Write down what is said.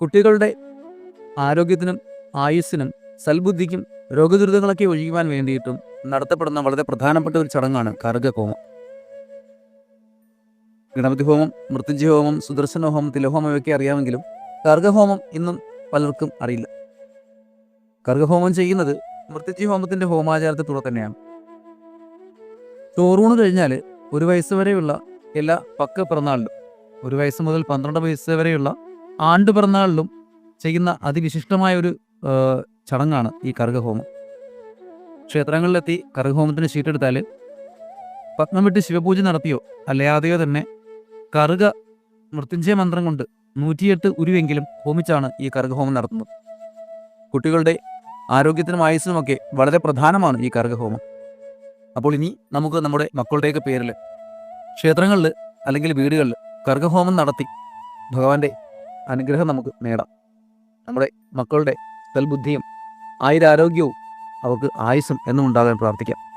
കുട്ടികളുടെ ആരോഗ്യത്തിനും ആയുസ്സിനും സൽബുദ്ധിക്കും രോഗദുരിതങ്ങളൊക്കെ ഒഴിയുവാൻ വേണ്ടിയിട്ടും നടത്തപ്പെടുന്ന വളരെ പ്രധാനപ്പെട്ട ഒരു ചടങ്ങാണ് കാർഗഹോമം. ഗണപതി ഹോമം മൃത്യുഞ്ജയ ഹോമം സുദർശന ഹോമം തിലഹോമം ഇവയൊക്കെ അറിയാമെങ്കിലും കർഗഹോമം ഇന്നും പലർക്കും അറിയില്ല. കർഗഹോമം ചെയ്യുന്നത് മൃത്യുഞ്ജയ ഹോമത്തിന്റെ ഹോമാചാരത്തെ തുടർ തന്നെയാണ്. ചോറൂണ് കഴിഞ്ഞാൽ ഒരു വയസ്സ് വരെയുള്ള എല്ലാ പക്ക പിറന്നാളിലും ഒരു വയസ്സ് മുതൽ പന്ത്രണ്ട് വയസ്സ് വരെയുള്ള ആണ്ട് പിറന്നാളിലും ചെയ്യുന്ന അതിവിശിഷ്ടമായ ഒരു ചടങ്ങാണ് ഈ കർഗഹോമം ക്ഷേത്രങ്ങളിലെത്തി കർഗഹോമത്തിന് ചീട്ടെടുത്താൽ പത്മം വിട്ട് ശിവപൂജ നടത്തിയോ അല്ലാതെയോ തന്നെ കറുക മൃത്യുഞ്ജയ മന്ത്രം കൊണ്ട് നൂറ്റിയെട്ട് ഉരുവെങ്കിലും ഹോമിച്ചാണ് ഈ കർഗഹോമം നടത്തുന്നത്. കുട്ടികളുടെ ആരോഗ്യത്തിനും ആയുസ്സിനുമൊക്കെ വളരെ പ്രധാനമാണ് ഈ കർഗഹോമം അപ്പോൾ ഇനി നമുക്ക് നമ്മുടെ മക്കളുടെയൊക്കെ പേരിൽ ക്ഷേത്രങ്ങളിൽ അല്ലെങ്കിൽ വീടുകളിൽ കർഗഹോമം നടത്തി ഭഗവാന്റെ അനുഗ്രഹം നമുക്ക് നേടാം. നമ്മുടെ മക്കളുടെ സൽബുദ്ധിയും ആയുരാരോഗ്യവും അവർക്ക് ആയുസ്സും എന്നും ഉണ്ടാകാൻ പ്രാർത്ഥിക്കാം.